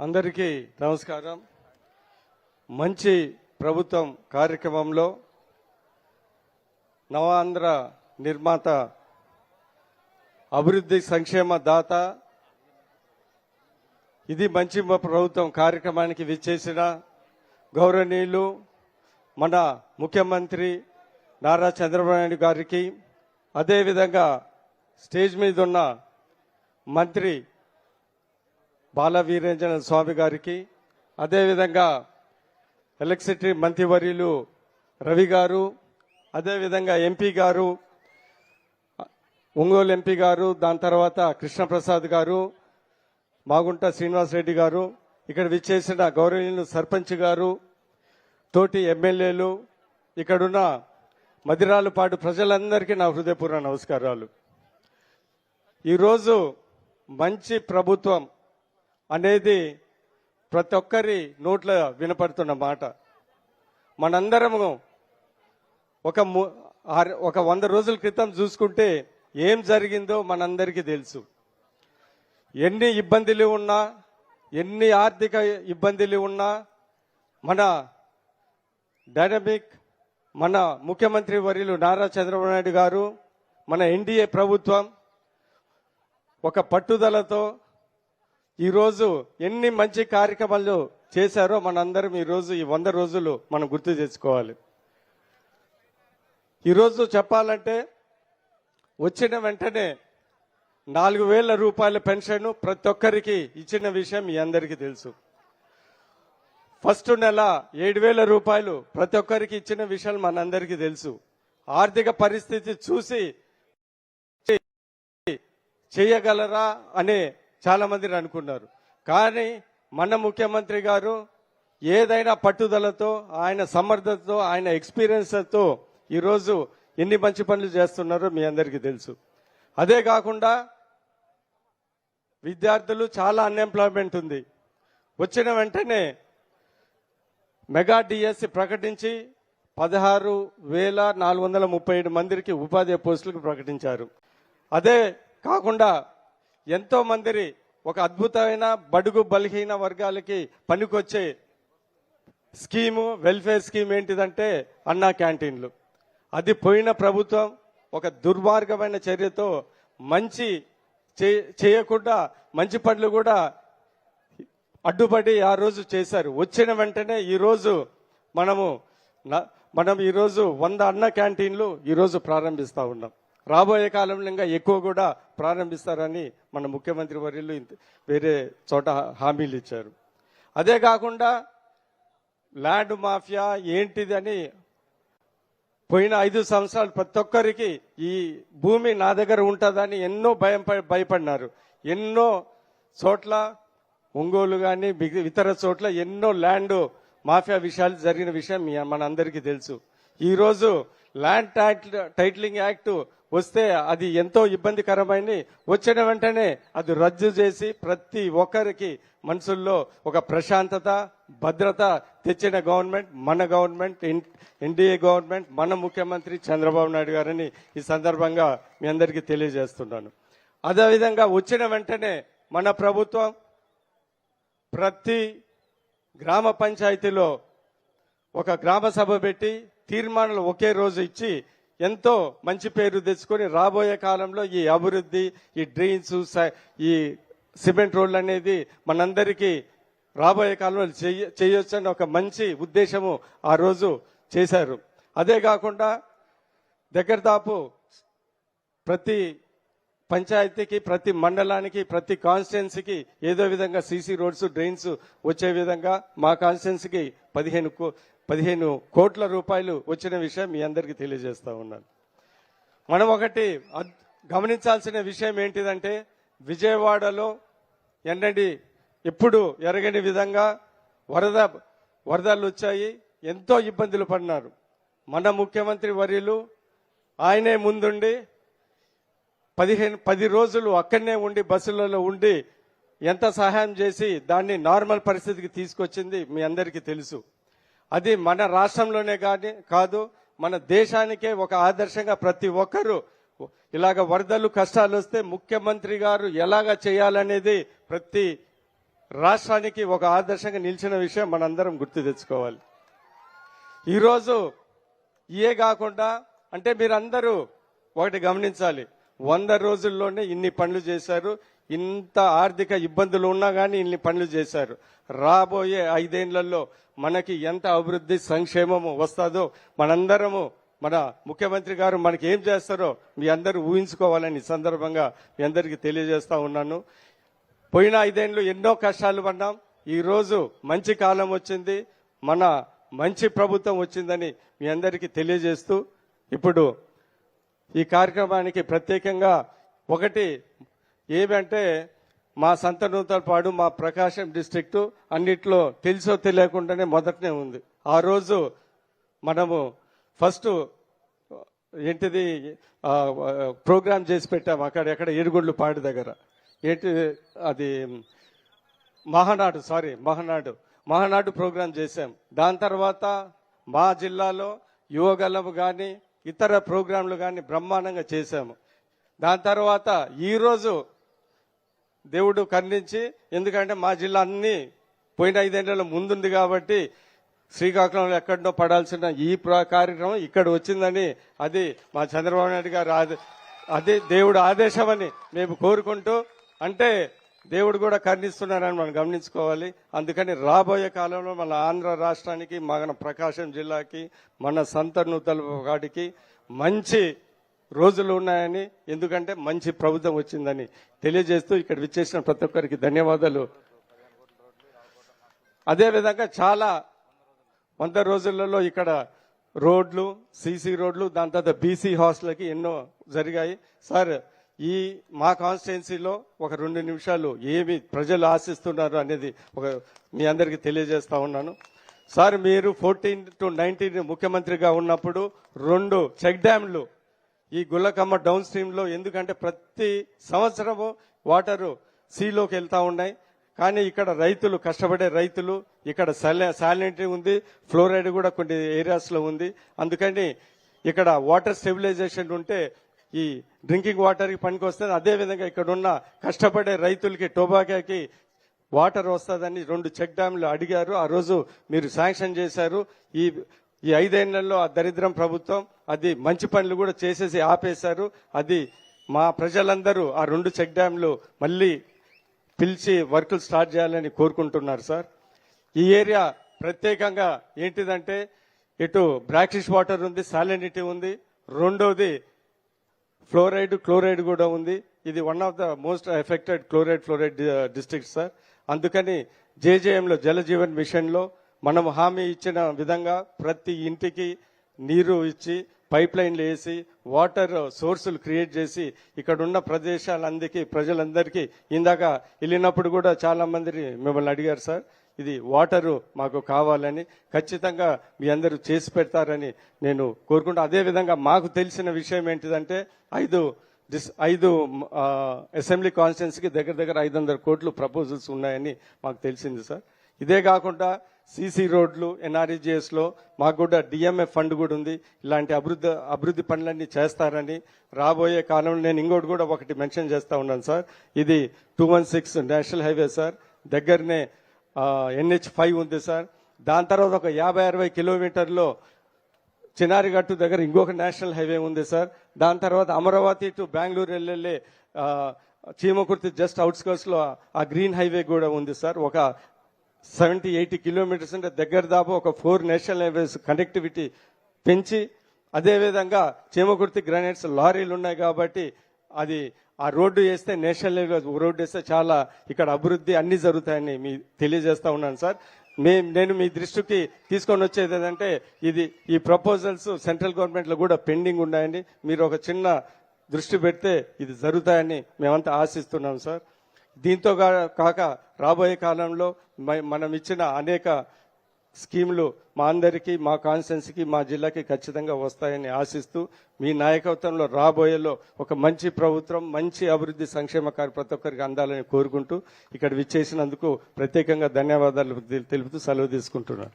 అందరికీ నమస్కారం. మంచి ప్రభుత్వం కార్యక్రమంలో నవాంధ్ర నిర్మాత అభివృద్ధి సంక్షేమ దాత ఇది మంచి ప్రభుత్వం కార్యక్రమానికి విచ్చేసిన గౌరవనీయులు మన ముఖ్యమంత్రి నారా చంద్రబాబు నాయుడు గారికి అదేవిధంగా స్టేజ్ మీద ఉన్న మంత్రి బాల వీరేంద్ర స్వామి గారికి అదేవిధంగా ఎలక్ట్రిసిటీ మంత్రివర్యులు రవి గారు అదేవిధంగా ఎంపీ గారు ఒంగోలు ఎంపీ గారు దాని తర్వాత కృష్ణప్రసాద్ గారు మాగుంట శ్రీనివాస్ రెడ్డి గారు ఇక్కడ విచ్చేసిన గౌరవనీయులు సర్పంచ్ గారు తోటి ఎమ్మెల్యేలు ఇక్కడున్న మదిరాలపాటు ప్రజలందరికీ నా హృదయపూర్వ నమస్కారాలు. ఈరోజు మంచి ప్రభుత్వం అనేది ప్రతి ఒక్కరి నోట్ల వినపడుతున్న మాట. మనందరము ఒక ము- ఒక వంద రోజుల క్రితం చూసుకుంటే ఏం జరిగిందో మనందరికీ తెలుసు. ఎన్ని ఇబ్బందులు ఉన్నా ఎన్ని ఆర్థిక ఇబ్బందులు ఉన్నా మన డైనమిక్ మన ముఖ్యమంత్రి వర్యులు నారా చంద్రబాబు నాయుడు గారు మన ఎన్డీఏ ప్రభుత్వం ఒక పట్టుదలతో ఈరోజు ఎన్ని మంచి కార్యక్రమాలు చేశారో మనందరం ఈరోజు ఈ వంద రోజులు మనం గుర్తు తెచ్చుకోవాలి ఈరోజు చెప్పాలంటే వచ్చిన వెంటనే నాలుగు వేల రూపాయల పెన్షన్ ప్రతి ఒక్కరికి ఇచ్చిన విషయం మీ అందరికీ తెలుసు. ఫస్ట్ నెల ఏడు వేల రూపాయలు ప్రతి ఒక్కరికి ఇచ్చిన విషయాలు మనందరికీ తెలుసు. ఆర్థిక పరిస్థితి చూసి చేయగలరా అనే చాలా మంది అనుకున్నారు. కానీ మన ముఖ్యమంత్రి గారు ఏదైనా పట్టుదలతో ఆయన సమర్థతతో ఆయన ఎక్స్పీరియన్స్తో ఈరోజు ఎన్ని మంచి పనులు చేస్తున్నారో మీ అందరికీ తెలుసు. అదే కాకుండా విద్యార్థులు చాలా అన్ఎంప్లాయ్మెంట్ ఉంది. వచ్చిన వెంటనే మెగా డిఎస్సి ప్రకటించి పదహారు వేల నాలుగు వందల ముప్పై ఏడు మందికి ఉపాధి పోస్టులకు ప్రకటించారు. అదే కాకుండా ఎంతో మందిని ఒక అద్భుతమైన బడుగు బలహీన వర్గాలకి పనికొచ్చే స్కీము వెల్ఫేర్ స్కీమ్ ఏంటిదంటే అన్నా క్యాంటీన్లు. అది పోయిన ప్రభుత్వం ఒక దుర్మార్గమైన చర్యతో మంచి చే- చేయకుండా మంచి పనులు కూడా అడ్డుపడి ఆ రోజు చేశారు. వచ్చిన వెంటనే ఈరోజు మనము మనం ఈరోజు వంద అన్న క్యాంటీన్లు ఈరోజు ప్రారంభిస్తూ ఉన్నాం. రాబోయే కాలంలో ఇంకా ఎక్కువ కూడా ప్రారంభిస్తారని మన ముఖ్యమంత్రి వర్యులు వేరే చోట హామీలు ఇచ్చారు. అదే కాకుండా ల్యాండ్ మాఫియా ఏంటిదని పోయిన ఐదు సంవత్సరాలు ప్రతి ఒక్కరికి ఈ భూమి నా దగ్గర ఉంటుందని ఎన్నో భయం ప- భయపడినారు. ఎన్నో చోట్ల ఒంగోలు కానీ ఇతర చోట్ల ఎన్నో ల్యాండ్ మాఫియా విషయాలు జరిగిన విషయం మన అందరికీ తెలుసు. ఈరోజు ల్యాండ్ టైట్ టైటిలింగ్ యాక్ట్ వస్తే అది ఎంతో ఇబ్బందికరమైన వచ్చిన వెంటనే అది రద్దు చేసి ప్రతి ఒక్కరికి మనసుల్లో ఒక ప్రశాంతత భద్రత తెచ్చిన గవర్నమెంట్ మన గవర్నమెంట్ ఎన్డీఏ గవర్నమెంట్ మన ముఖ్యమంత్రి చంద్రబాబు నాయుడు గారని ఈ సందర్భంగా మీ అందరికీ తెలియజేస్తున్నాను. అదేవిధంగా వచ్చిన వెంటనే మన ప్రభుత్వం ప్రతి గ్రామ పంచాయతీలో ఒక గ్రామ సభ పెట్టి తీర్మానాలు ఒకే రోజు ఇచ్చి ఎంతో మంచి పేరు తెచ్చుకొని రాబోయే కాలంలో ఈ అభివృద్ధి ఈ డ్రైన్స్ ఈ సిమెంట్ రోడ్లు అనేది మనందరికీ రాబోయే కాలంలో చెయ్య- చేయొచ్చని ఒక మంచి ఉద్దేశము ఆ రోజు చేశారు. అదే కాకుండా దగ్గర దాపు ప్రతి పంచాయతీకి ప్రతి మండలానికి ప్రతి కాన్స్టిట్యున్సీకి ఏదో విధంగా సీసీ రోడ్స్ డ్రైన్స్ వచ్చే విధంగా మా కాన్స్టిట్యున్సీకి పదిహేను కో- పదిహేను కోట్ల రూపాయలు వచ్చిన విషయం మీ అందరికీ తెలియజేస్తా ఉన్నాను. మనం ఒకటి గమనించాల్సిన విషయం ఏంటిదంటే విజయవాడలో ఎన్నడి ఎప్పుడు ఎరగని విధంగా వరద వరదలు వచ్చాయి ఎంతో ఇబ్బందులు పడినారు. మన ముఖ్యమంత్రి వర్యులు ఆయనే ముందుండి పదిహేను పది రోజులు అక్కడనే ఉండి బస్సులలో ఉండి ఎంత సహాయం చేసి దాన్ని నార్మల్ పరిస్థితికి తీసుకొచ్చింది మీ అందరికీ తెలుసు. అది మన రాష్ట్రంలోనే కానీ కాదు మన దేశానికే ఒక ఆదర్శంగా ప్రతి ఒక్కరూ ఇలాగ వరదలు కష్టాలు వస్తే ముఖ్యమంత్రి గారు ఎలాగ చేయాలనేది ప్రతి రాష్ట్రానికి ఒక ఆదర్శంగా నిలిచిన విషయం మనందరం గుర్తు తెచ్చుకోవాలి. ఈరోజు ఇయే కాకుండా అంటే మీరందరూ ఒకటి గమనించాలి. వంద రోజుల్లోనే ఇన్ని పనులు చేశారు. ఇంత ఆర్థిక ఇబ్బందులు ఉన్నా కానీ ఇన్ని పనులు చేశారు. రాబోయే ఐదేళ్ళలో మనకి ఎంత అభివృద్ధి సంక్షేమము వస్తుందో మనందరము మన ముఖ్యమంత్రి గారు మనకి ఏం చేస్తారో మీ అందరూ ఊహించుకోవాలని సందర్భంగా మీ అందరికీ తెలియజేస్తా ఉన్నాను. పోయిన ఐదేళ్ళు ఎన్నో కష్టాలు పడ్డాం. ఈరోజు మంచి కాలం వచ్చింది. మన మంచి ప్రభుత్వం వచ్చిందని మీ అందరికీ తెలియజేస్తూ ఇప్పుడు ఈ కార్యక్రమానికి ప్రత్యేకంగా ఒకటి ఏమంటే మా సంత నూతలపాడు మా ప్రకాశం డిస్ట్రిక్ట్ అన్నిట్లో తెలుసో తెలియకుండానే మొదటనే ఉంది. ఆ రోజు మనము ఫస్ట్ ఏంటిది ప్రోగ్రామ్ చేసి పెట్టాము అక్కడ ఎక్కడ ఏడుగుళ్ళు పాడు దగ్గర. ఏంటి అది మహానాడు సారీ మహానాడు. మహానాడు ప్రోగ్రాం చేశాం. దాని తర్వాత మా జిల్లాలో యువగలము కానీ ఇతర ప్రోగ్రాంలు కానీ బ్రహ్మాండంగా చేశాము. దాని తర్వాత ఈరోజు దేవుడు ఖండించి ఎందుకంటే మా జిల్లా అన్ని పోయిన ఐదేళ్ళలో ముందుంది కాబట్టి శ్రీకాకుళంలో ఎక్కడో పడాల్సిన ఈ కార్యక్రమం ఇక్కడ వచ్చిందని అది మా చంద్రబాబు నాయుడు గారు ఆదే- అది దేవుడు ఆదేశమని మేము కోరుకుంటూ అంటే దేవుడు కూడా కర్ణిస్తున్నారని మనం గమనించుకోవాలి. అందుకని రాబోయే కాలంలో మన ఆంధ్ర రాష్ట్రానికి మన ప్రకాశం జిల్లాకి మన సంత వాటికి మంచి రోజులు ఉన్నాయని ఎందుకంటే మంచి ప్రభుత్వం వచ్చిందని తెలియజేస్తూ ఇక్కడ విచ్చేసిన ప్రతి ఒక్కరికి ధన్యవాదాలు. అదేవిధంగా చాలా వంద రోజులలో ఇక్కడ రోడ్లు సీసీ రోడ్లు దాని తర్వాత బీసీ హాస్టల్కి ఎన్నో జరిగాయి. సార్ ఈ మా కాన్స్టిట్యున్సీలో ఒక రెండు నిమిషాలు ఏమి ప్రజలు ఆశిస్తున్నారు అనేది ఒక మీ అందరికీ తెలియజేస్తా ఉన్నాను. సార్ మీరు ఫోర్టీన్ టు నైన్టీన్ ముఖ్యమంత్రిగా ఉన్నప్పుడు రెండు చెక్ డ్యాంలు ఈ గుల్లకమ్మ డౌన్ స్ట్రీమ్లో ఎందుకంటే ప్రతి సంవత్సరము వాటరు సీలోకి వెళ్తూ ఉన్నాయి. కానీ ఇక్కడ రైతులు కష్టపడే రైతులు ఇక్కడ సాలినిటీ ఉంది ఫ్లోరైడ్ కూడా కొన్ని ఏరియాస్లో ఉంది. అందుకని ఇక్కడ వాటర్ స్టెబిలైజేషన్ ఉంటే ఈ డ్రింకింగ్ వాటర్కి పనికి వస్తుంది అదే విధంగా ఇక్కడ ఉన్న కష్టపడే రైతులకి టొబాకోకి వాటర్ వస్తుందని రెండు చెక్ డ్యాంలు అడిగారు. ఆ రోజు మీరు శాంక్షన్ చేశారు. ఈ ఈ ఐదేళ్ళలో ఆ దరిద్రం ప్రభుత్వం అది మంచి పనులు కూడా చేసేసి ఆపేశారు. అది మా ప్రజలందరూ ఆ రెండు చెక్ డ్యాంలు మళ్ళీ పిలిచి వర్కులు స్టార్ట్ చేయాలని కోరుకుంటున్నారు సార్. ఈ ఏరియా ప్రత్యేకంగా ఏంటిదంటే ఇటు బ్రాకిష్ వాటర్ ఉంది సాలినిటీ ఉంది. రెండోది ఫ్లోరైడ్ క్లోరైడ్ కూడా ఉంది. ఇది one of the most affected chloride fluoride district sir అందుకని జేజేఎంలో జలజీవన్ మిషన్లో మనం హామీ ఇచ్చిన విధంగా ప్రతి ఇంటికి నీరు ఇచ్చి పైప్ లైన్లు వేసి వాటర్ సోర్సులు క్రియేట్ చేసి ఇక్కడ ఉన్న ప్రదేశాలందరికీ ప్రజలందరికీ ఇందాక వెళ్ళినప్పుడు కూడా చాలా మంది మిమ్మల్ని అడిగారు సార్ ఇది వాటరు మాకు కావాలని ఖచ్చితంగా మీ అందరూ చేసి పెడతారని నేను కోరుకుంటా. అదే విధంగా మాకు తెలిసిన విషయం ఏంటిదంటే ఐదు డిస్ ఐదు అసెంబ్లీ కాన్స్టిట్యున్సీకి దగ్గర దగ్గర ఐదు వందల కోట్లు ప్రపోజల్స్ ఉన్నాయని మాకు తెలిసింది సార్. ఇదే కాకుండా సీసీ రోడ్లు ఎన్ఆర్ఈజిఎస్లో మాకు కూడా డిఎంఎఫ్ ఫండ్ కూడా ఉంది. ఇలాంటి అభివృద్ధి అభివృద్ధి పనులన్నీ చేస్తారని రాబోయే కాలంలో నేను ఇంకోటి కూడా ఒకటి మెన్షన్ చేస్తూ ఉన్నాను సార్. ఇది two one six national highway sir. దగ్గరనే ఎన్హెచ్ ఫైవ్ ఉంది సార్. దాని తర్వాత ఒక యాభై అరవై కిలోమీటర్లో చినారిగట్టు దగ్గర ఇంకొక నేషనల్ హైవే ఉంది సార్. దాని తర్వాత అమరావతి టు బెంగళూరు వెళ్ళే చీమకుర్తి జస్ట్ అవుట్స్కర్ట్స్లో ఆ గ్రీన్ హైవే కూడా ఉంది సార్. ఒక సెవెంటీ ఎయిటీ కిలోమీటర్స్ అంటే దగ్గర దాపు ఒక ఫోర్ నేషనల్ హైవేస్ కనెక్టివిటీ పెంచి అదేవిధంగా చీమకుర్తి గ్రానైట్స్ లారీలు ఉన్నాయి కాబట్టి అది ఆ రోడ్డు వేస్తే నేషనల్ లెవెల్ రోడ్డు వేస్తే చాలా ఇక్కడ అభివృద్ధి అన్ని జరుగుతాయని మీ తెలియజేస్తా ఉన్నాను సార్. మే నేను మీ దృష్టికి తీసుకొని వచ్చేది ఏంటంటే ఇది ఈ ప్రపోజల్స్ సెంట్రల్ గవర్నమెంట్లో కూడా పెండింగ్ ఉన్నాయని మీరు ఒక చిన్న దృష్టి పెడితే ఇది జరుగుతాయని మేమంతా ఆశిస్తున్నాం సార్. దీంతో కాక రాబోయే కాలంలో మ- మనం ఇచ్చిన అనేక స్కీములు మా అందరికీ మా కాన్స్టెన్సీకి మా జిల్లాకి ఖచ్చితంగా వస్తాయని ఆశిస్తూ మీ నాయకత్వంలో రాబోయేలో ఒక మంచి ప్రభుత్వం మంచి అభివృద్ధి సంక్షేమ కార్య ప్రతి ఒక్కరికి అందాలని కోరుకుంటూ ఇక్కడ విచ్చేసినందుకు ప్రత్యేకంగా ధన్యవాదాలు తెలుపుతూ సెలవు తీసుకుంటున్నాను.